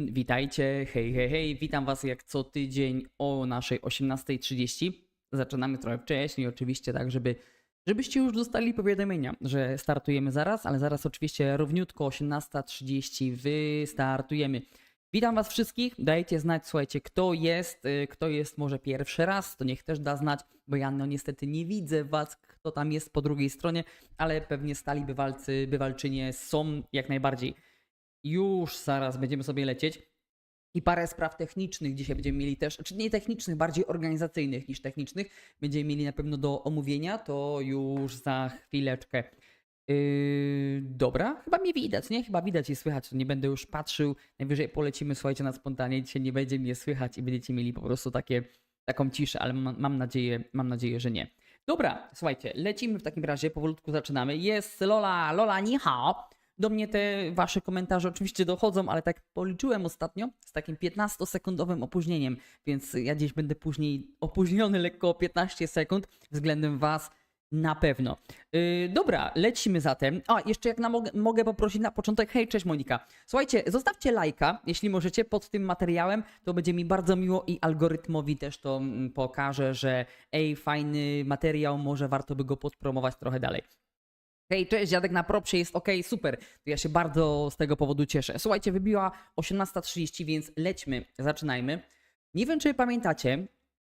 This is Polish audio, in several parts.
Witajcie, hej, hej, hej, witam was jak co tydzień o naszej 18.30. Zaczynamy trochę wcześniej, oczywiście, tak, żeby, żebyście już dostali powiadomienia, że startujemy zaraz, ale zaraz oczywiście równiutko 18.30 wystartujemy. Witam was wszystkich, dajcie znać, słuchajcie, kto jest, y, kto jest może pierwszy raz, to niech też da znać, bo ja no niestety nie widzę was, kto tam jest po drugiej stronie, ale pewnie stali bywalcy, bywalczynie są jak najbardziej. Już zaraz będziemy sobie lecieć. I parę spraw technicznych dzisiaj będziemy mieli też, czy nie technicznych, bardziej organizacyjnych niż technicznych. Będziemy mieli na pewno do omówienia, to już za chwileczkę. Yy, dobra, chyba mnie widać, nie? Chyba widać i słychać, nie będę już patrzył. Najwyżej polecimy, słuchajcie, na spontanie. Dzisiaj nie będzie mnie słychać i będziecie mieli po prostu takie, taką ciszę, ale mam, mam, nadzieję, mam nadzieję, że nie. Dobra, słuchajcie, lecimy w takim razie, powolutku zaczynamy. Jest Lola, Lola, ni hao. Do mnie te wasze komentarze oczywiście dochodzą, ale tak policzyłem ostatnio z takim 15-sekundowym opóźnieniem, więc ja gdzieś będę później opóźniony lekko o 15 sekund względem was na pewno. Yy, dobra, lecimy zatem. A, jeszcze jak na mogę, mogę poprosić na początek, hej, cześć Monika. Słuchajcie, zostawcie lajka, jeśli możecie, pod tym materiałem, to będzie mi bardzo miło i algorytmowi też to mm, pokaże, że ej, fajny materiał, może warto by go podpromować trochę dalej. Hej, cześć, dziadek na propsie jest ok, super. Ja się bardzo z tego powodu cieszę. Słuchajcie, wybiła 18.30, więc lećmy, zaczynajmy. Nie wiem, czy pamiętacie,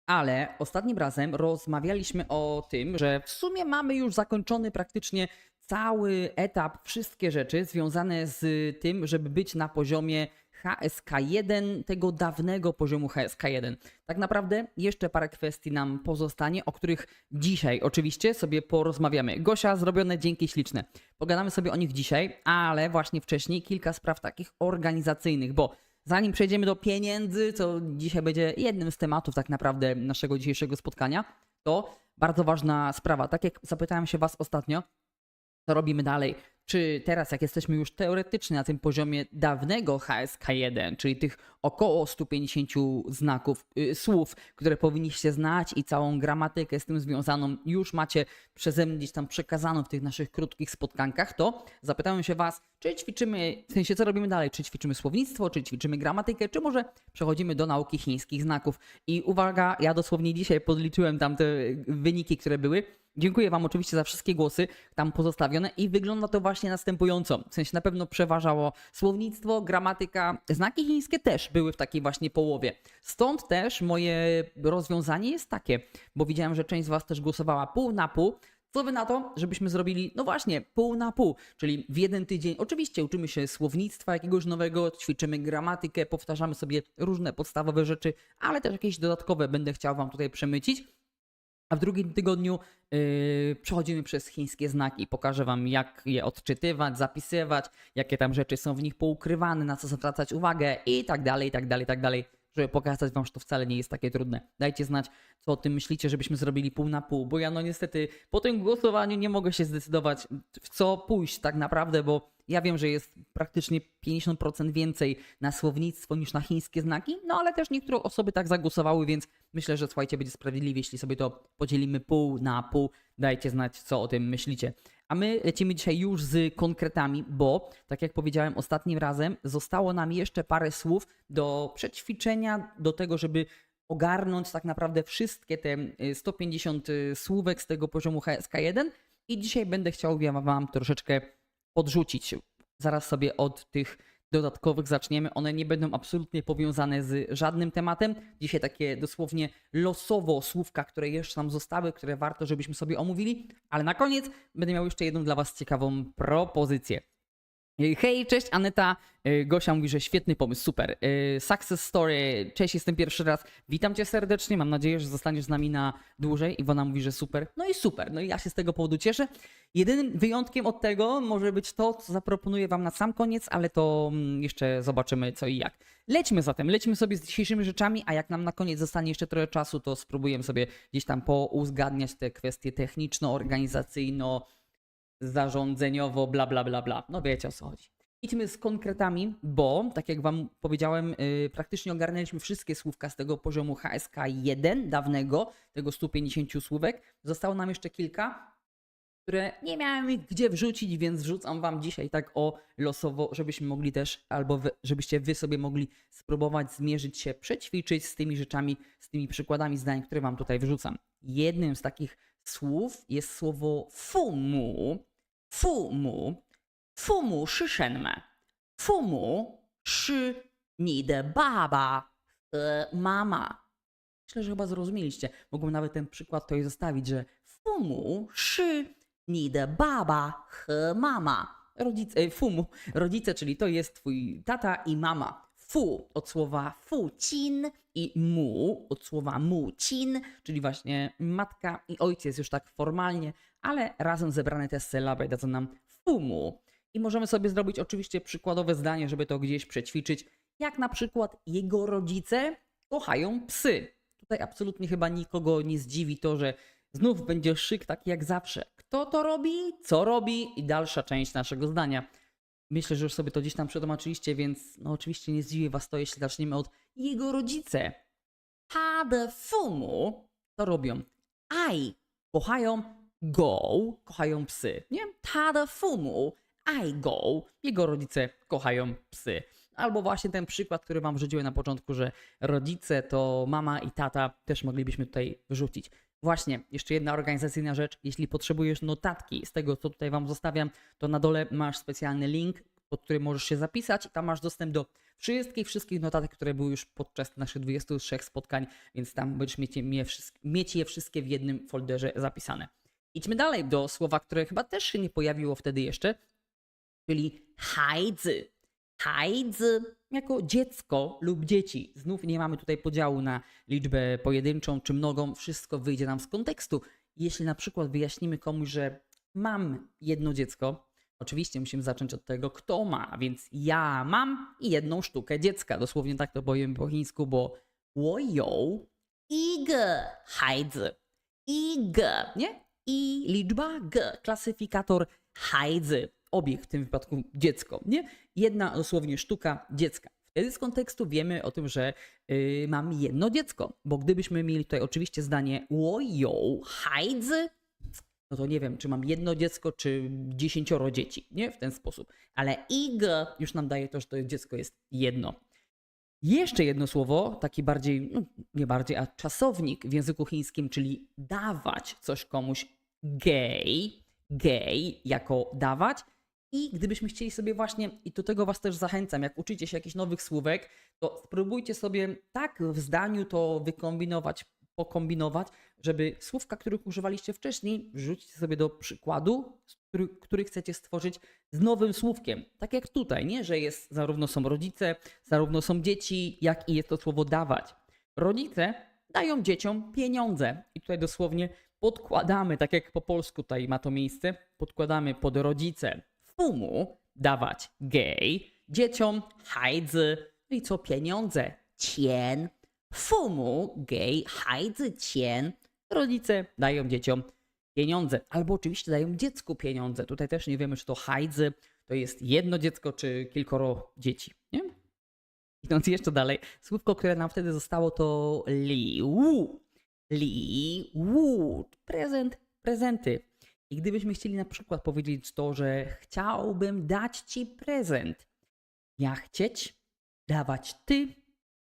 ale ostatnim razem rozmawialiśmy o tym, że w sumie mamy już zakończony praktycznie cały etap, wszystkie rzeczy związane z tym, żeby być na poziomie HSK1, tego dawnego poziomu HSK1. Tak naprawdę jeszcze parę kwestii nam pozostanie, o których dzisiaj oczywiście sobie porozmawiamy. Gosia, zrobione dzięki śliczne. Pogadamy sobie o nich dzisiaj, ale właśnie wcześniej kilka spraw takich organizacyjnych, bo zanim przejdziemy do pieniędzy, co dzisiaj będzie jednym z tematów tak naprawdę naszego dzisiejszego spotkania, to bardzo ważna sprawa. Tak jak zapytałem się Was ostatnio, co robimy dalej? Czy teraz, jak jesteśmy już teoretycznie na tym poziomie dawnego HSK1, czyli tych około 150 znaków, y, słów, które powinniście znać i całą gramatykę z tym związaną już macie przeze mnie gdzieś tam przekazaną w tych naszych krótkich spotkankach, to zapytałem się Was, czy ćwiczymy, w sensie co robimy dalej, czy ćwiczymy słownictwo, czy ćwiczymy gramatykę, czy może przechodzimy do nauki chińskich znaków. I uwaga, ja dosłownie dzisiaj podliczyłem tam te wyniki, które były. Dziękuję Wam oczywiście za wszystkie głosy tam pozostawione i wygląda to właśnie następująco. W sensie na pewno przeważało słownictwo, gramatyka, znaki chińskie też były w takiej właśnie połowie. Stąd też moje rozwiązanie jest takie, bo widziałem, że część z Was też głosowała pół na pół. Co wy na to, żebyśmy zrobili, no właśnie, pół na pół, czyli w jeden tydzień. Oczywiście uczymy się słownictwa jakiegoś nowego, ćwiczymy gramatykę, powtarzamy sobie różne podstawowe rzeczy, ale też jakieś dodatkowe będę chciał Wam tutaj przemycić. A w drugim tygodniu yy, przechodzimy przez chińskie znaki. Pokażę Wam, jak je odczytywać, zapisywać, jakie tam rzeczy są w nich poukrywane, na co zwracać uwagę i tak dalej, i tak dalej, i tak dalej. Żeby pokazać Wam, że to wcale nie jest takie trudne. Dajcie znać, co o tym myślicie, żebyśmy zrobili pół na pół, bo ja no niestety po tym głosowaniu nie mogę się zdecydować, w co pójść tak naprawdę, bo ja wiem, że jest praktycznie 50% więcej na słownictwo niż na chińskie znaki, no ale też niektóre osoby tak zagłosowały, więc myślę, że słuchajcie, będzie sprawiedliwie, jeśli sobie to podzielimy pół na pół. Dajcie znać, co o tym myślicie. A my lecimy dzisiaj już z konkretami, bo tak jak powiedziałem ostatnim razem, zostało nam jeszcze parę słów do przećwiczenia, do tego, żeby ogarnąć tak naprawdę wszystkie te y, 150 y, słówek z tego poziomu HSK1 i dzisiaj będę chciał Wam troszeczkę podrzucić. Zaraz sobie od tych dodatkowych zaczniemy. One nie będą absolutnie powiązane z żadnym tematem. Dzisiaj takie dosłownie losowo słówka, które jeszcze nam zostały, które warto, żebyśmy sobie omówili. Ale na koniec będę miał jeszcze jedną dla Was ciekawą propozycję. Hej, cześć Aneta. Y, Gosia mówi, że świetny pomysł, super. Y, Success story, cześć, jestem pierwszy raz. Witam cię serdecznie, mam nadzieję, że zostaniesz z nami na dłużej. Iwona mówi, że super. No i super, no i ja się z tego powodu cieszę. Jedynym wyjątkiem od tego może być to, co zaproponuję wam na sam koniec, ale to mm, jeszcze zobaczymy co i jak. Lećmy zatem, lećmy sobie z dzisiejszymi rzeczami, a jak nam na koniec zostanie jeszcze trochę czasu, to spróbujemy sobie gdzieś tam pouzgadniać te kwestie techniczno-organizacyjno- zarządzeniowo, bla, bla, bla, bla. No wiecie o co chodzi. Idźmy z konkretami, bo tak jak Wam powiedziałem, yy, praktycznie ogarnęliśmy wszystkie słówka z tego poziomu HSK 1 dawnego, tego 150 słówek. Zostało nam jeszcze kilka. które nie miałem gdzie wrzucić, więc wrzucam wam dzisiaj tak o losowo, żebyśmy mogli też, albo wy, żebyście wy sobie mogli spróbować zmierzyć się, przećwiczyć z tymi rzeczami, z tymi przykładami zdań, które wam tutaj wrzucam. Jednym z takich słów jest słowo fumu. Fumu. Fumu 是什么？父母是你的爸爸和妈妈。Myślę, że chyba zrozumieliście. Mogłem nawet ten przykład tutaj zostawić, że 父母是你的爸爸和妈妈。Rodzice, e, fumu, rodzice, czyli to jest twój tata i mama. Fu od słowa fucin i mu od słowa mucin, czyli właśnie matka i ojciec już tak formalnie, ale razem zebrane te sylaby dadzą nam fumu. I możemy sobie zrobić oczywiście przykładowe zdanie, żeby to gdzieś przećwiczyć, jak na przykład jego rodzice kochają psy. Tutaj absolutnie chyba nikogo nie zdziwi to, że znów będzie szyk taki jak zawsze. Kto to robi, co robi i dalsza część naszego zdania. Myślę, że już sobie to gdzieś tam przetłumaczyliście, więc no oczywiście nie zdziwi was to, jeśli zaczniemy od jego rodzice. Ta de fumu to robią. Aj, kochają go, kochają psy. Nie? Ta de fumu, aj go, jego rodzice kochają psy. Albo właśnie ten przykład, który wam rzuciłem na początku, że rodzice to mama i tata też moglibyśmy tutaj wrzucić. Właśnie, jeszcze jedna organizacyjna rzecz. Jeśli potrzebujesz notatki z tego, co tutaj wam zostawiam, to na dole masz specjalny link, pod którym możesz się zapisać i tam masz dostęp do wszystkich, wszystkich notatek, które były już podczas naszych 23 spotkań, więc tam będziesz mieć, je wszystkie- w jednym folderze zapisane. Idźmy dalej do słowa, które chyba też się nie pojawiło wtedy jeszcze, czyli hajzy. Hajds jako dziecko lub dzieci. Znów nie mamy tutaj podziału na liczbę pojedynczą czy mnogą, wszystko wyjdzie nam z kontekstu. Jeśli na przykład wyjaśnimy komuś, że mam jedno dziecko, oczywiście musimy zacząć od tego, kto ma, więc ja mam jedną sztukę dziecka. Dosłownie tak to powiem po chińsku, bo wojo, ig, hajds, ig, nie? I liczba g, klasyfikator hajzy obiekt, w tym wypadku dziecko, nie? Jedna dosłownie sztuka dziecka. Wtedy z kontekstu wiemy o tym, że yy, mam jedno dziecko, bo gdybyśmy mieli tutaj oczywiście zdanie łojo, hajdz, no to nie wiem, czy mam jedno dziecko, czy dziesięcioro dzieci, nie? W ten sposób. Ale ig już nam daje to, że to dziecko jest jedno. Jeszcze jedno słowo, taki bardziej, no, nie bardziej, a czasownik w języku chińskim, czyli dawać coś komuś gej, gej jako dawać, i gdybyśmy chcieli sobie właśnie, i do tego Was też zachęcam, jak uczycie się jakichś nowych słówek, to spróbujcie sobie tak w zdaniu to wykombinować, pokombinować, żeby słówka, których używaliście wcześniej, wrzucić sobie do przykładu, który, który chcecie stworzyć z nowym słówkiem. Tak jak tutaj, nie? Że jest zarówno są rodzice, zarówno są dzieci, jak i jest to słowo dawać. Rodzice dają dzieciom pieniądze. I tutaj dosłownie podkładamy, tak jak po polsku tutaj ma to miejsce, podkładamy pod rodzice fumu, dawać gej, dzieciom hajzy, no i co pieniądze, cien, fumu gej hajzy cien, rodzice dają dzieciom pieniądze, albo oczywiście dają dziecku pieniądze. Tutaj też nie wiemy, czy to hajzy to jest jedno dziecko, czy kilkoro dzieci, nie? Idąc jeszcze dalej, słówko, które nam wtedy zostało to li wu. Li wu. Prezent, prezenty. I gdybyśmy chcieli na przykład powiedzieć to, że chciałbym dać ci prezent. Ja chcieć, dawać ty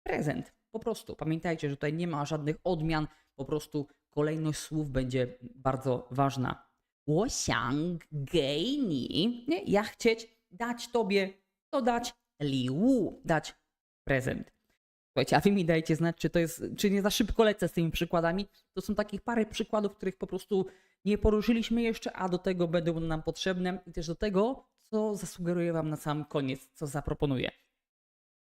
prezent. Po prostu. Pamiętajcie, że tutaj nie ma żadnych odmian, po prostu kolejność słów będzie bardzo ważna. 我想给你, nie? Ja chcieć dać tobie, to dać 礼物, dać prezent. Słuchajcie, a wy mi dajcie znać, czy to jest, czy nie za szybko lecę z tymi przykładami. To są takich parę przykładów, których po prostu nie poruszyliśmy jeszcze, a do tego będą nam potrzebne i też do tego, co zasugeruję Wam na sam koniec, co zaproponuję.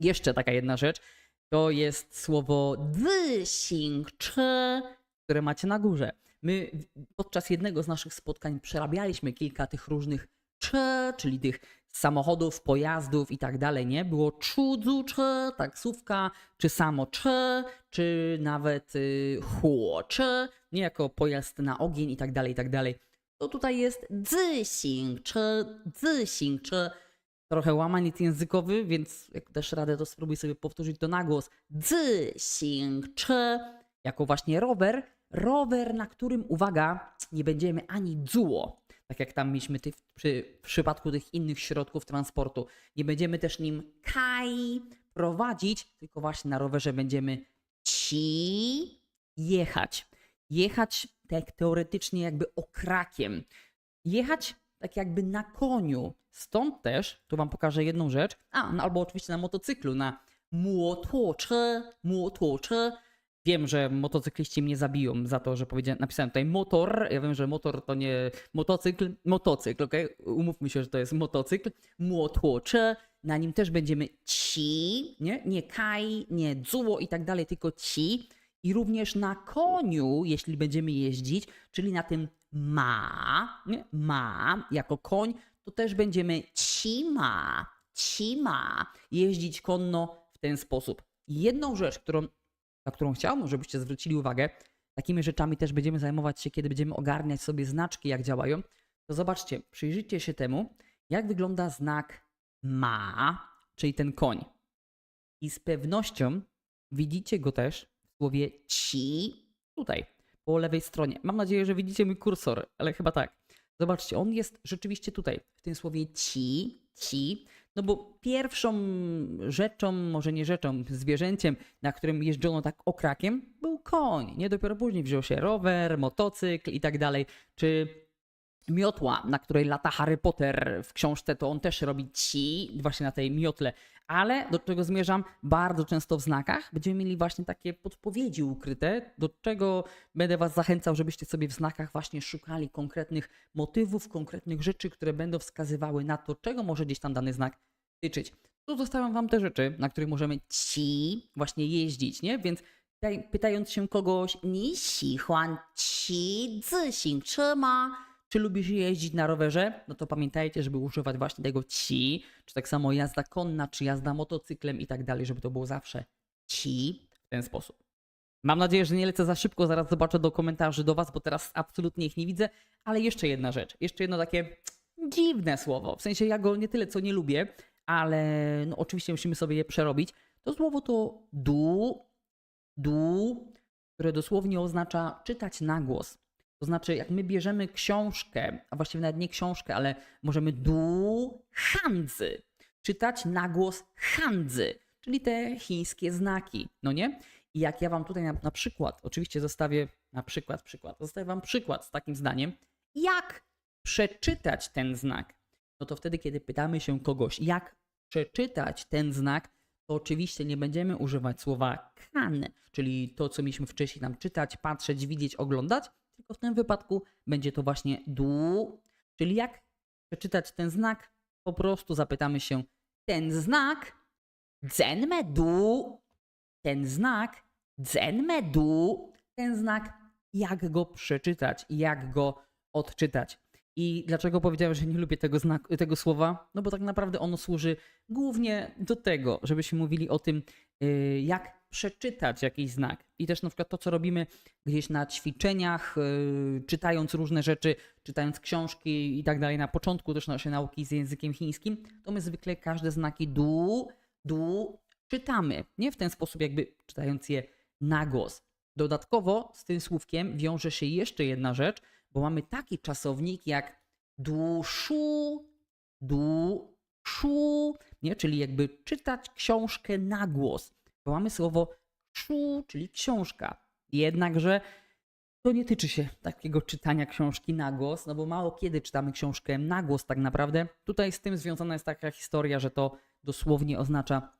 Jeszcze taka jedna rzecz, to jest słowo wysięgczy, które macie na górze. My podczas jednego z naszych spotkań przerabialiśmy kilka tych różnych czy, czyli tych samochodów, pojazdów i tak dalej, nie? Było czudzu, czy taksówka, czy samo czy, czy nawet y, huo, czy, nie jako pojazd na ogień i tak dalej, i tak dalej. To tutaj jest dzysing, czy dzysing, czy trochę łamaniec językowy, więc jak dasz radę, to spróbuj sobie powtórzyć to na głos. Dzysing, czy jako właśnie rower, rower, na którym, uwaga, nie będziemy ani dzuło, tak jak tam mieliśmy tych, przy, w przypadku tych innych środków transportu. Nie będziemy też nim kaj prowadzić, tylko właśnie na rowerze będziemy ci jechać. Jechać tak teoretycznie jakby okrakiem. Jechać tak jakby na koniu. Stąd też, tu wam pokażę jedną rzecz, a, no, albo oczywiście na motocyklu, na młotocze, młotocze. Wiem, że motocykliści mnie zabiją za to, że powiedziałem, napisałem tutaj motor. Ja wiem, że motor to nie motocykl, motocykl, ok? Umówmy się, że to jest motocykl. Młotocze, na nim też będziemy ci, nie? Nie kaj, nie dzuło i tak dalej, tylko ci. I również na koniu, jeśli będziemy jeździć, czyli na tym ma, nie? ma jako koń, to też będziemy cima, cima, jeździć konno w ten sposób. Jedną rzecz, którą, na którą chciałbym, żebyście zwrócili uwagę, takimi rzeczami też będziemy zajmować się, kiedy będziemy ogarniać sobie znaczki, jak działają, to zobaczcie, przyjrzyjcie się temu, jak wygląda znak ma, czyli ten koń. I z pewnością widzicie go też w słowie ci tutaj, po lewej stronie. Mam nadzieję, że widzicie mój kursor, ale chyba tak. Zobaczcie, on jest rzeczywiście tutaj, w tym słowie ci, ci, no bo pierwszą rzeczą, może nie rzeczą, zwierzęciem, na którym jeżdżono tak okrakiem, był koń. Nie dopiero później wziął się rower, motocykl i tak dalej. Czy miotła, na której lata Harry Potter w książce, to on też robi ci, właśnie na tej miotle. Ale do czego zmierzam? Bardzo często w znakach będziemy mieli właśnie takie podpowiedzi ukryte, do czego będę Was zachęcał, żebyście sobie w znakach właśnie szukali konkretnych motywów, konkretnych rzeczy, które będą wskazywały na to, czego może gdzieś tam dany znak tyczyć. Tu zostawiam Wam te rzeczy, na których możemy ci właśnie jeździć, nie? Więc pytaj- pytając się kogoś, 你喜欢骑自行车吗？ Czy lubisz jeździć na rowerze? No to pamiętajcie, żeby używać właśnie tego ci, czy tak samo jazda konna, czy jazda motocyklem i tak dalej, żeby to było zawsze ci w ten sposób. Mam nadzieję, że nie lecę za szybko, zaraz zobaczę do komentarzy do Was, bo teraz absolutnie ich nie widzę, ale jeszcze jedna rzecz, jeszcze jedno takie dziwne słowo, w sensie ja go nie tyle co nie lubię, ale no oczywiście musimy sobie je przerobić. To słowo to du, du, które dosłownie oznacza czytać na głos. To znaczy, jak my bierzemy książkę, a właściwie nawet nie książkę, ale możemy du handzy, czytać na głos handzy, czyli te chińskie znaki, no nie? I jak ja wam tutaj na, na przykład, oczywiście zostawię na przykład, przykład, zostawię wam przykład z takim zdaniem, jak przeczytać ten znak, no to wtedy, kiedy pytamy się kogoś, jak przeczytać ten znak, to oczywiście nie będziemy używać słowa kan, czyli to, co mieliśmy wcześniej tam czytać, patrzeć, widzieć, oglądać, tylko w tym wypadku będzie to właśnie du, czyli jak przeczytać ten znak, po prostu zapytamy się ten znak, zenme du, ten znak, zenme du, ten znak, jak go przeczytać, jak go odczytać. I dlaczego powiedziałem, że nie lubię tego, znaku, tego słowa? No bo tak naprawdę ono służy głównie do tego, żebyśmy mówili o tym, jak przeczytać jakiś znak. I też na przykład to, co robimy gdzieś na ćwiczeniach, yy, czytając różne rzeczy, czytając książki i tak dalej, na początku też naszej nauki z językiem chińskim, to my zwykle każde znaki du, du czytamy. Nie w ten sposób, jakby czytając je na głos. Dodatkowo z tym słówkiem wiąże się jeszcze jedna rzecz, bo mamy taki czasownik jak duszu, duszu, nie? czyli jakby czytać książkę na głos. Bo mamy słowo szu, czyli książka. Jednakże to nie tyczy się takiego czytania książki na głos, no bo mało kiedy czytamy książkę na głos tak naprawdę. Tutaj z tym związana jest taka historia, że to dosłownie oznacza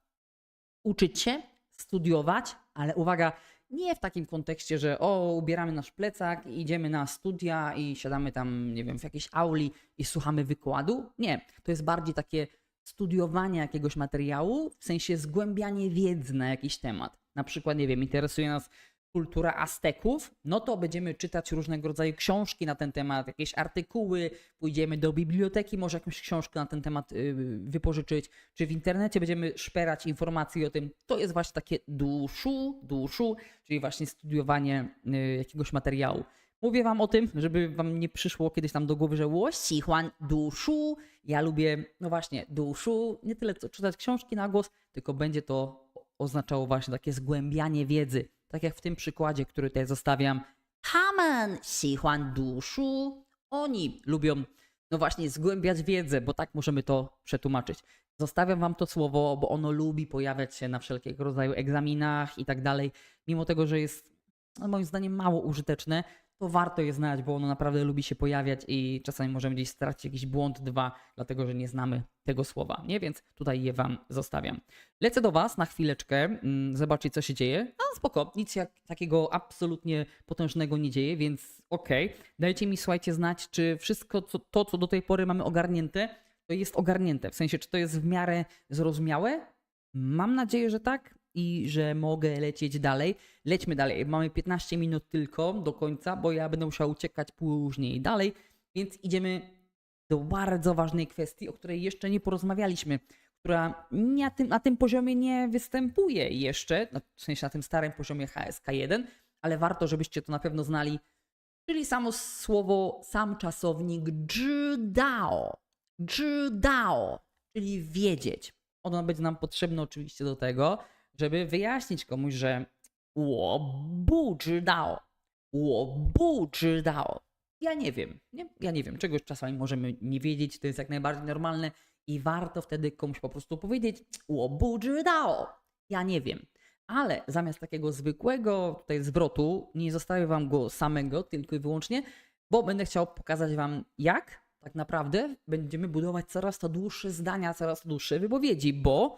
uczyć się, studiować, ale uwaga, nie w takim kontekście, że o, ubieramy nasz plecak, i idziemy na studia i siadamy tam, nie wiem, w jakiejś auli i słuchamy wykładu. Nie, to jest bardziej takie studiowanie jakiegoś materiału, w sensie zgłębianie wiedzy na jakiś temat. Na przykład, nie wiem, interesuje nas kultura Azteków, no to będziemy czytać różnego rodzaju książki na ten temat, jakieś artykuły, pójdziemy do biblioteki, może jakąś książkę na ten temat yy, wypożyczyć, czy w internecie będziemy szperać informacji o tym. To jest właśnie takie duszu, duszu, czyli właśnie studiowanie yy, jakiegoś materiału. Mówię wam o tym, żeby wam nie przyszło kiedyś tam do głowy, że łości, Juan duszu. Ja lubię, no właśnie, duszu. Nie tyle co czytać książki na głos, tylko będzie to oznaczało właśnie takie zgłębianie wiedzy. Tak jak w tym przykładzie, który tutaj zostawiam. Hamen, Juan duszu. Oni lubią, no właśnie, zgłębiać wiedzę, bo tak możemy to przetłumaczyć. Zostawiam wam to słowo, bo ono lubi pojawiać się na wszelkiego rodzaju egzaminach i tak dalej. Mimo tego, że jest no moim zdaniem mało użyteczne, to warto je znać, bo ono naprawdę lubi się pojawiać i czasami możemy gdzieś stracić jakiś błąd, dwa, dlatego że nie znamy tego słowa, nie? Więc tutaj je wam zostawiam. Lecę do was na chwileczkę, mm, zobaczyć co się dzieje. A spoko, nic jak, takiego absolutnie potężnego nie dzieje, więc okej. Dajcie mi, słuchajcie, znać, czy wszystko co, to, co do tej pory mamy ogarnięte, to jest ogarnięte. W sensie, czy to jest w miarę zrozumiałe? Mam nadzieję, że tak i że mogę lecieć dalej. Lećmy dalej. Mamy 15 minut tylko do końca, bo ja będę musiał uciekać później dalej, więc idziemy do bardzo ważnej kwestii, o której jeszcze nie porozmawialiśmy, która na tym, na tym poziomie nie występuje jeszcze, na- w sensie na tym starym poziomie HSK1, ale warto, żebyście to na pewno znali, czyli samo słowo, sam czasownik jidao. Jidao, czyli wiedzieć. Ono będzie nam potrzebne oczywiście do tego, żeby wyjaśnić komuś, że 我不知道，我不知道。Ja nie wiem, nie? Ja nie wiem, czegoś czasami możemy nie wiedzieć, to jest jak najbardziej normalne i warto wtedy komuś po prostu powiedzieć 我不知道，ja nie wiem. Ale zamiast takiego zwykłego tutaj zwrotu, nie zostawię wam go samego, tylko i wyłącznie, bo będę chciał pokazać wam, jak tak naprawdę będziemy budować coraz to dłuższe zdania, coraz to dłuższe wypowiedzi, bo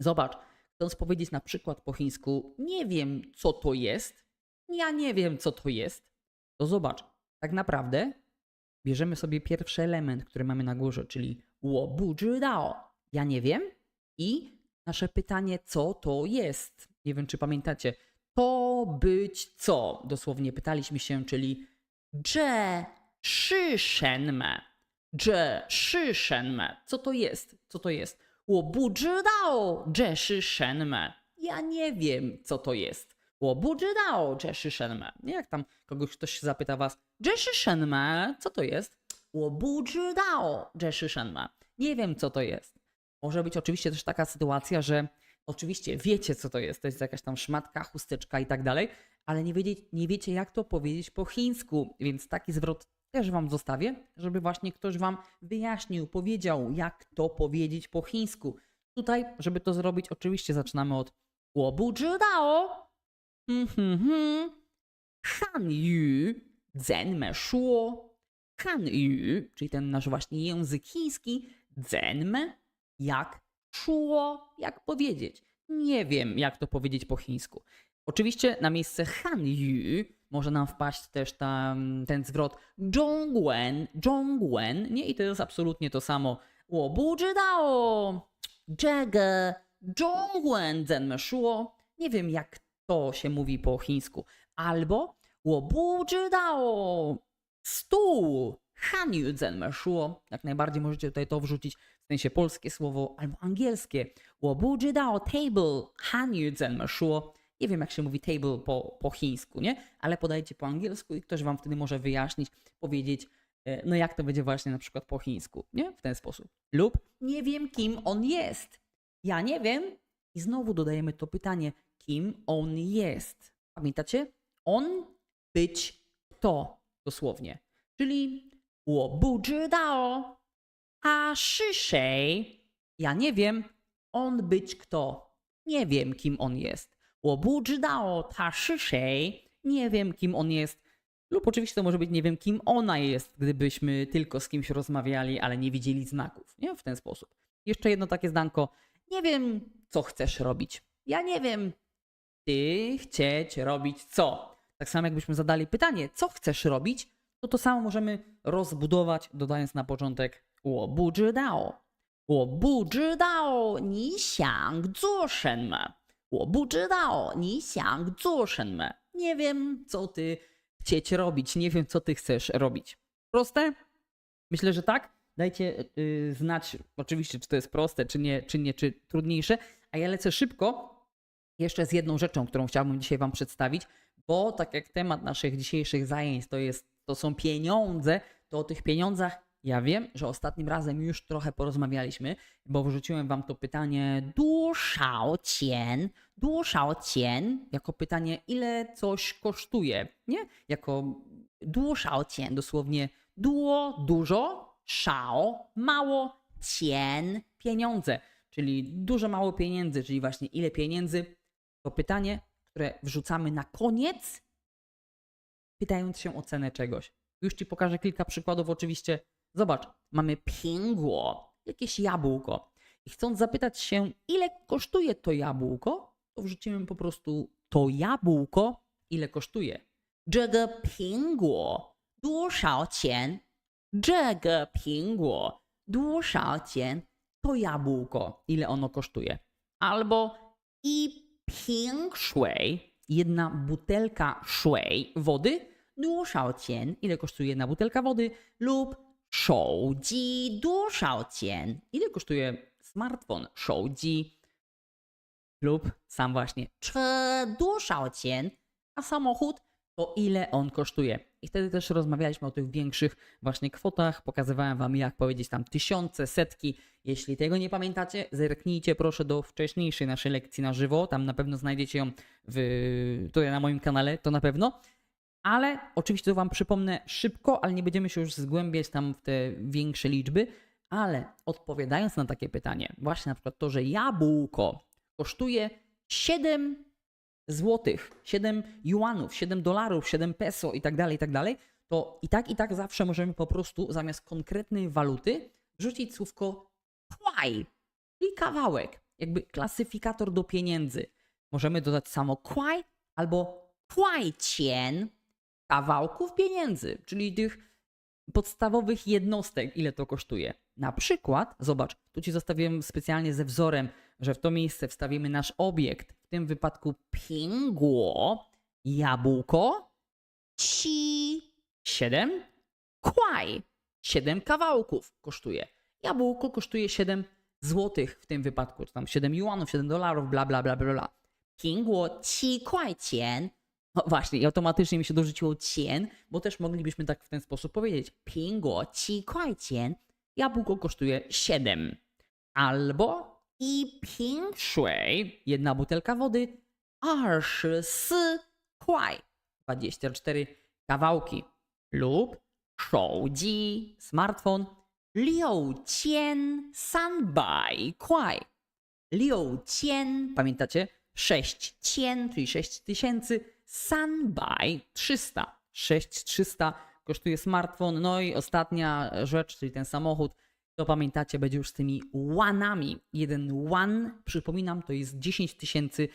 zobacz, chcąc powiedzieć na przykład po chińsku, nie wiem co to jest, ja nie wiem co to jest, to zobacz, tak naprawdę bierzemy sobie pierwszy element, który mamy na górze, czyli łobu dao, ja nie wiem i nasze pytanie co to jest. Nie wiem czy pamiętacie, to być co, dosłownie pytaliśmy się, czyli dże shi shenme, dże shi shenme, co to jest, co to jest. 我不知道这是什么。Ja nie wiem, co to jest. 我不知道这是什么。Nie jak tam kogoś ktoś zapyta was, 这是什么？Co to jest? 我不知道这是什么。Nie wiem, co to jest. Może być oczywiście też taka sytuacja, że oczywiście wiecie, co to jest. To jest jakaś tam szmatka, chusteczka i tak dalej, ale nie, wiedzieć, nie wiecie, jak to powiedzieć po chińsku. Więc taki zwrot też Wam zostawię, żeby właśnie ktoś Wam wyjaśnił, powiedział, jak to powiedzieć po chińsku. Tutaj, żeby to zrobić, oczywiście zaczynamy od Łobu dao. Hmm, hmm, hmm. Han yu zen me shuo. Han yu, czyli ten nasz właśnie język chiński, zen me, jak shuo, jak powiedzieć. Nie wiem, jak to powiedzieć po chińsku. Oczywiście na miejsce han yu może nam wpaść też tam, ten zwrot Zhongwen, Zhongwen, nie? I to jest absolutnie to samo. Wo bu zhidao, zhege, Zhongwen zenmeshuo. Nie wiem, jak to się mówi po chińsku. Albo wo bu zhidao, stół, hanyu zenmeshuo. Jak najbardziej możecie tutaj to wrzucić w sensie polskie słowo albo angielskie. Wo bu zhidao, table, hanyu zenmeshuo Nie wiem, jak się mówi table po, po chińsku, nie? Ale podajcie po angielsku i ktoś wam wtedy może wyjaśnić, powiedzieć, e, no jak to będzie właśnie na przykład po chińsku, nie? W ten sposób. Lub nie wiem, kim on jest. Ja nie wiem. I znowu dodajemy to pytanie, kim on jest. Pamiętacie? On być kto dosłownie. Czyli 我不知道他是谁? Ja nie wiem. On być kto? Nie wiem, kim on jest. 我不知道他是谁? Nie wiem, kim on jest. Lub oczywiście to może być nie wiem, kim ona jest, gdybyśmy tylko z kimś rozmawiali, ale nie widzieli znaków. Nie? W ten sposób. Jeszcze jedno takie zdanko. Nie wiem, co chcesz robić. Ja nie wiem. Ty chcieć robić co? Tak samo jakbyśmy zadali pytanie, co chcesz robić, to to samo możemy rozbudować, dodając na początek 我不知道。我不知道你想做什么。 我不知道你想做什么。Nie wiem, co ty chcieć robić. Nie wiem, co ty chcesz robić. Proste? Myślę, że tak. Dajcie yy, znać, oczywiście, czy to jest proste, czy nie, czy nie, czy trudniejsze. A ja lecę szybko jeszcze z jedną rzeczą, którą chciałbym dzisiaj Wam przedstawić, bo tak jak temat naszych dzisiejszych zajęć to, jest, to są pieniądze, to o tych pieniądzach ja wiem, że ostatnim razem już trochę porozmawialiśmy, bo wrzuciłem wam to pytanie duszał cien, duszał cien, jako pytanie ile coś kosztuje, nie? Jako duszał cien, dosłownie duo, dużo, szao, mało, cien, pieniądze, czyli dużo, mało pieniędzy, czyli właśnie ile pieniędzy. To pytanie, które wrzucamy na koniec, pytając się o cenę czegoś. Już Ci pokażę kilka przykładów oczywiście Zobacz, mamy pingło, jakieś jabłko. I chcąc zapytać się, ile kosztuje to jabłko, to wrzucimy po prostu to jabłko, ile kosztuje. 这个苹果多少钱？这个苹果多少钱？To jabłko, ile ono kosztuje. Albo i ping shui, jedna butelka shui, wody, 多少钱? Ile kosztuje jedna butelka wody? Lub Shoudi Dushaucian. Ile kosztuje smartfon Shoudi lub sam właśnie Dushaucian, a samochód to ile on kosztuje. I wtedy też rozmawialiśmy o tych większych właśnie kwotach. Pokazywałem Wam, jak powiedzieć tam tysiące, setki. Jeśli tego nie pamiętacie, zerknijcie proszę do wcześniejszej naszej lekcji na żywo. Tam na pewno znajdziecie ją w, tutaj na moim kanale, to na pewno. Ale oczywiście to wam przypomnę szybko, ale nie będziemy się już zgłębiać tam w te większe liczby. Ale odpowiadając na takie pytanie, właśnie na przykład to, że jabłko kosztuje 7 złotych, 7 juanów, 7 dolarów, 7 peso i tak dalej, i tak dalej, to i tak, i tak zawsze możemy po prostu zamiast konkretnej waluty wrzucić słówko kwaj, czyli kawałek, jakby klasyfikator do pieniędzy. Możemy dodać samo kwaj albo kwajcien kawałków pieniędzy, czyli tych podstawowych jednostek, ile to kosztuje. Na przykład, zobacz, tu ci zostawiłem specjalnie ze wzorem, że w to miejsce wstawimy nasz obiekt, w tym wypadku pingło, jabłko, ci, 7, kwaj, 7 kawałków kosztuje. Jabłko kosztuje 7 złotych w tym wypadku, czy tam 7 juanów, 7 dolarów, bla bla bla bla bla. Pingło 七块钱 no właśnie, i automatycznie mi się dorzuciło cien, bo też moglibyśmy tak w ten sposób powiedzieć. Pingo, ci kuai cien, jabłko kosztuje 7. Albo i ping shui, jedna butelka wody, arsz sy kuai, 24 kawałki. Lub shouji, smartfon, liu cien san bai kuai. Liu cien, pamiętacie? 6000, czyli 6000, sanbai 300. 6300 kosztuje smartfon. No i ostatnia rzecz, czyli ten samochód, to pamiętacie, będzie już z tymi łanami. Jeden one, przypominam, to jest 10 tysięcy.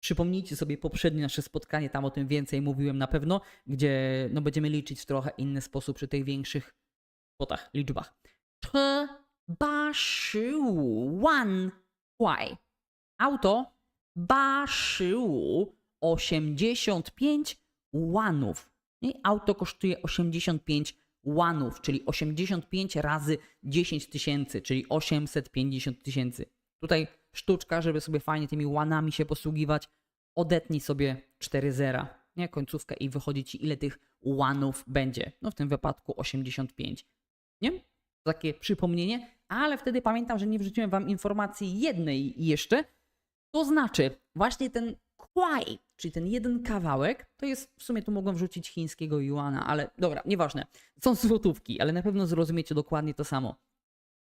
Przypomnijcie sobie poprzednie nasze spotkanie, tam o tym więcej mówiłem na pewno, gdzie no, będziemy liczyć w trochę inny sposób przy tych większych kwotach, liczbach. 车八十五万块 auto baszyłu 85 łanów. I auto kosztuje 85 łanów, czyli 85 razy 10 tysięcy, czyli 850 tysięcy. Tutaj sztuczka, żeby sobie fajnie tymi łanami się posługiwać, odetnij sobie 4 zera, nie, końcówkę i wychodzi ci ile tych łanów będzie. No w tym wypadku 85. Nie? Takie przypomnienie, ale wtedy pamiętam, że nie wrzuciłem wam informacji jednej jeszcze, to znaczy, właśnie ten kwaj, czyli ten jeden kawałek, to jest, w sumie tu mogłem wrzucić chińskiego juana, ale dobra, nieważne. Są złotówki, ale na pewno zrozumiecie dokładnie to samo.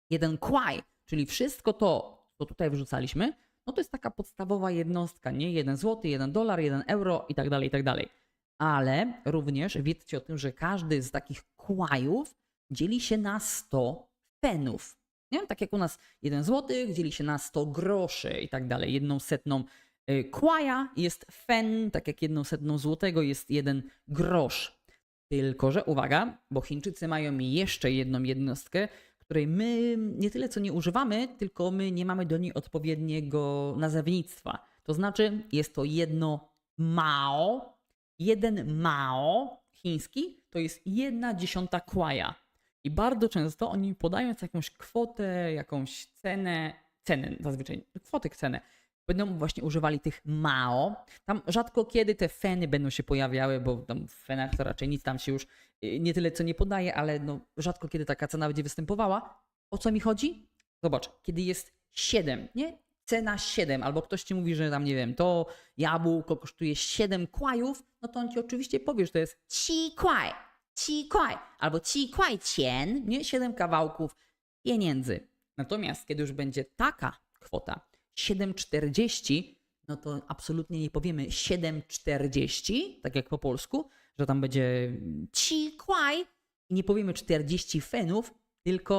Jeden kwaj, czyli wszystko to, co tutaj wrzucaliśmy, no to jest taka podstawowa jednostka, nie? Jeden złoty, jeden dolar, jeden euro i tak dalej, i tak dalej. Ale również wiedzcie o tym, że każdy z takich kłajów dzieli się na 100 fenów. Nie? Tak jak u nas jeden złotych dzieli się na 100 groszy i tak dalej. Jedną setną y, kłaja jest fen, tak jak jedną setną złotego jest jeden grosz. Tylko, że uwaga, bo Chińczycy mają jeszcze jedną jednostkę, której my nie tyle co nie używamy, tylko my nie mamy do niej odpowiedniego nazewnictwa. To znaczy jest to jedno mao, jeden mao chiński to jest jedna dziesiąta kłaja. I bardzo często oni podając jakąś kwotę, jakąś cenę, cenę zazwyczaj, kwotę, cenę, będą właśnie używali tych mao. Tam rzadko kiedy te feny będą się pojawiały, bo tam w fenach to raczej nic tam się już y, nie tyle co nie podaje, ale no rzadko kiedy taka cena będzie występowała. O co mi chodzi? Zobacz, kiedy jest 7, nie? Cena 7, albo ktoś ci mówi, że tam nie wiem, to jabłko kosztuje 7 kłajów, no to on ci oczywiście powie, że to jest 7 kwaj. 七块 albo ci kwaj cien, nie? 7 kawałków pieniędzy. Natomiast kiedy już będzie taka kwota, 7,40, no to absolutnie nie powiemy 7,40, tak jak po polsku, że tam będzie ci kwaj i nie powiemy 40 fenów, tylko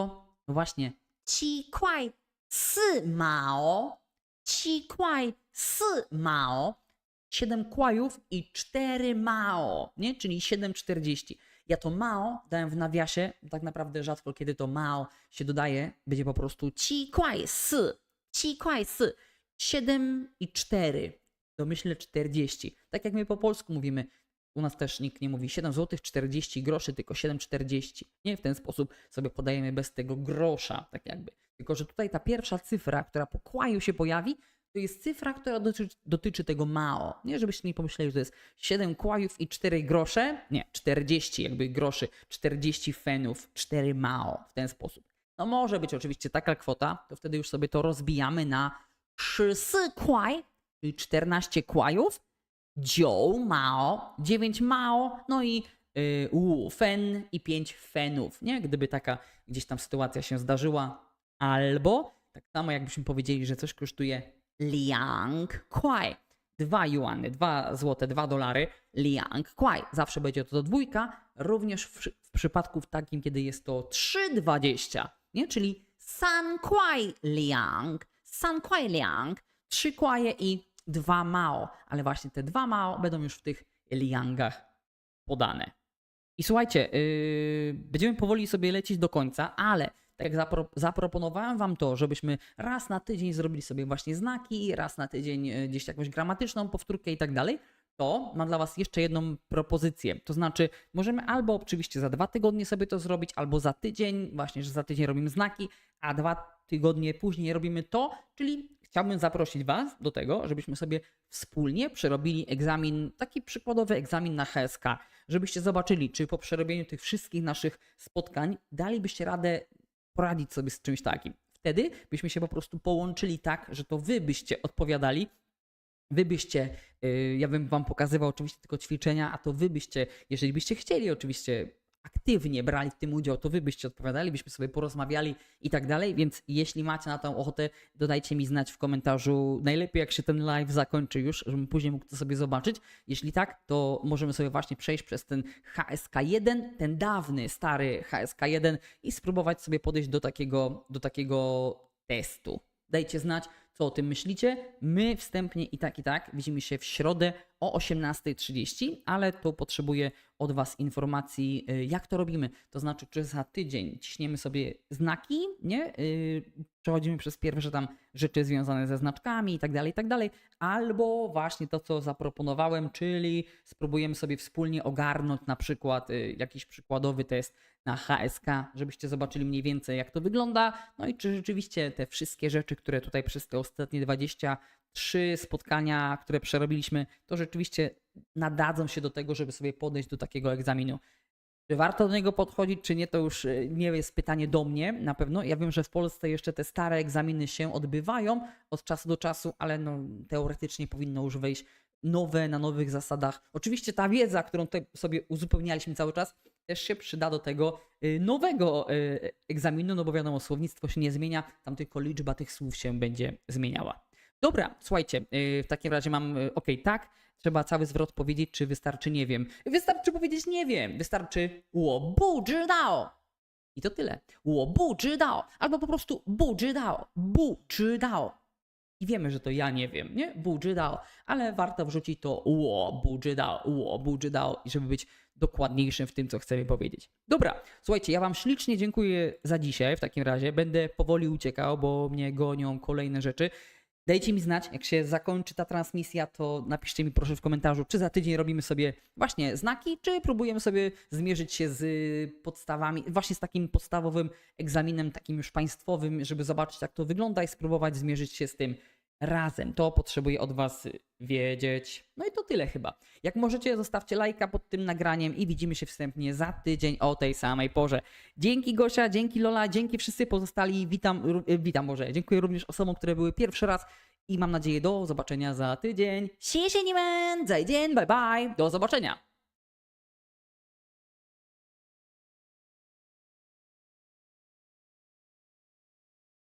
no właśnie ci kwaj si mao, ci kwaj si mao, 7 kwajów i 4 mao, nie? Czyli 7,40. Ja to Mao dałem w nawiasie, tak naprawdę rzadko kiedy to Mao się dodaje, będzie po prostu ci kwaj sy, ci kwaj 7 i 4, domyślę 40. Tak jak my po polsku mówimy, u nas też nikt nie mówi 7 zł 40 groszy, tylko 7,40. Nie w ten sposób sobie podajemy bez tego grosza, tak jakby. Tylko, że tutaj ta pierwsza cyfra, która po kłaju się pojawi, to jest cyfra, która dotyczy, dotyczy tego mao. Nie, żebyście nie pomyśleli, że to jest 7 kłajów i 4 grosze. Nie, 40 jakby groszy, 40 fenów, 4 mao w ten sposób. No może być oczywiście taka kwota, to wtedy już sobie to rozbijamy na 14 kłaj, czyli 14 kłajów, 9 mao, 9 mao, no i y, u, fen i 5 fenów, nie? Gdyby taka gdzieś tam sytuacja się zdarzyła. Albo tak samo jakbyśmy powiedzieli, że coś kosztuje liang kwai. 2 juany, 2 złote, 2 dolary, liang kwai. Zawsze będzie to dwójka, również w, w przypadku takim, kiedy jest to 3,20, nie? Czyli san kwai liang, san kwai liang, 3 kwaje i 2 mao. Ale właśnie te 2 mao będą już w tych liangach podane. I słuchajcie, yy, będziemy powoli sobie lecieć do końca, ale tak jak zapro, zaproponowałem wam to, żebyśmy raz na tydzień zrobili sobie właśnie znaki, raz na tydzień yy, gdzieś jakąś gramatyczną powtórkę i tak dalej, to mam dla was jeszcze jedną propozycję. To znaczy, możemy albo oczywiście za dwa tygodnie sobie to zrobić, albo za tydzień, właśnie, że za tydzień robimy znaki, a dwa tygodnie później robimy to, czyli chciałbym zaprosić was do tego, żebyśmy sobie wspólnie przerobili egzamin, taki przykładowy egzamin na HSK, żebyście zobaczyli, czy po przerobieniu tych wszystkich naszych spotkań dalibyście radę poradzić sobie z czymś takim. Wtedy byśmy się po prostu połączyli tak, że to wy byście odpowiadali, wy byście, y, ja bym wam pokazywał oczywiście tylko ćwiczenia, a to wy byście, jeżeli byście chcieli oczywiście aktywnie brali w tym udział, to wy byście odpowiadali, byśmy sobie porozmawiali i tak dalej, więc jeśli macie na tą ochotę, dodajcie mi znać w komentarzu, najlepiej jak się ten live zakończy już, żebym później mógł to sobie zobaczyć. Jeśli tak, to możemy sobie właśnie przejść przez ten HSK1, ten dawny, stary HSK1 i spróbować sobie podejść do takiego, do takiego testu. Dajcie znać, co o tym myślicie. My wstępnie i tak, i tak widzimy się w środę o 18.30, ale to potrzebuję od Was informacji, y, jak to robimy. To znaczy, czy za tydzień ciśniemy sobie znaki, nie? Yy, Przechodzimy przez pierwsze tam rzeczy związane ze znaczkami i tak dalej, i tak dalej, albo właśnie to, co zaproponowałem, czyli spróbujemy sobie wspólnie ogarnąć na przykład y, jakiś przykładowy test na HSK, żebyście zobaczyli mniej więcej, jak to wygląda. No i czy rzeczywiście te wszystkie rzeczy, które tutaj przez te ostatnie 23 spotkania, które przerobiliśmy, to rzeczywiście nadadzą się do tego, żeby sobie podejść do takiego egzaminu. Czy warto do niego podchodzić, czy nie, to już y, nie jest pytanie do mnie na pewno. Ja wiem, że w Polsce jeszcze te stare egzaminy się odbywają od czasu do czasu, ale no, teoretycznie powinno już wejść nowe, na nowych zasadach. Oczywiście ta wiedza, którą tutaj sobie uzupełnialiśmy cały czas, też się przyda do tego y, nowego y, egzaminu, no bo wiadomo, słownictwo się nie zmienia, tam tylko liczba tych słów się będzie zmieniała. Dobra, słuchajcie, y, w takim razie mam y, ok, tak, trzeba cały zwrot powiedzieć, czy wystarczy nie wiem. Wystarczy powiedzieć nie wiem, wystarczy 我不知道. I to tyle. 我不知道. Albo po prostu 不知道,不知道. I wiemy, że to ja nie wiem, nie? 不知道, ale warto wrzucić to 我不知道,我不知道, i żeby być dokładniejszym w tym, co chcemy powiedzieć. Dobra, słuchajcie, ja Wam ślicznie dziękuję za dzisiaj. W takim razie będę powoli uciekał, bo mnie gonią kolejne rzeczy. Dajcie mi znać, jak się zakończy ta transmisja, to napiszcie mi proszę w komentarzu, czy za tydzień robimy sobie właśnie znaki, czy próbujemy sobie zmierzyć się z podstawami, właśnie z takim podstawowym egzaminem, takim już państwowym, żeby zobaczyć, jak to wygląda i spróbować zmierzyć się z tym razem. To potrzebuję od Was y, wiedzieć. No i to tyle chyba. Jak możecie, zostawcie lajka pod tym nagraniem i widzimy się wstępnie za tydzień o tej samej porze. Dzięki Gosia, dzięki Lola, dzięki wszyscy pozostali. Witam, y, witam Boże. Dziękuję również osobom, które były pierwszy raz i mam nadzieję do zobaczenia za tydzień. Się, się nie mędzaj, bye bye. Do zobaczenia.